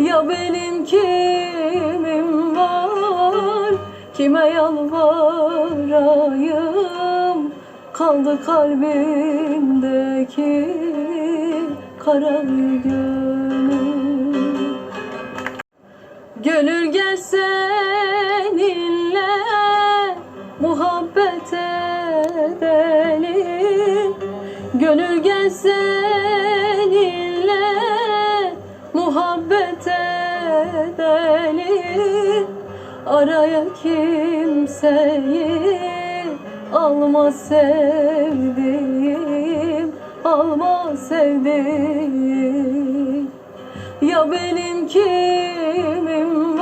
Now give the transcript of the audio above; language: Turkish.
ya benim kimim var? Kime yalvarayım? Kaldı kalbimdeki Kara gönül. Gönül gel seninle Muhabbet edelim. Gönül gel seninle edelim Araya kimseyi alma sevdiğim Alma sevdiğim. Ya kimim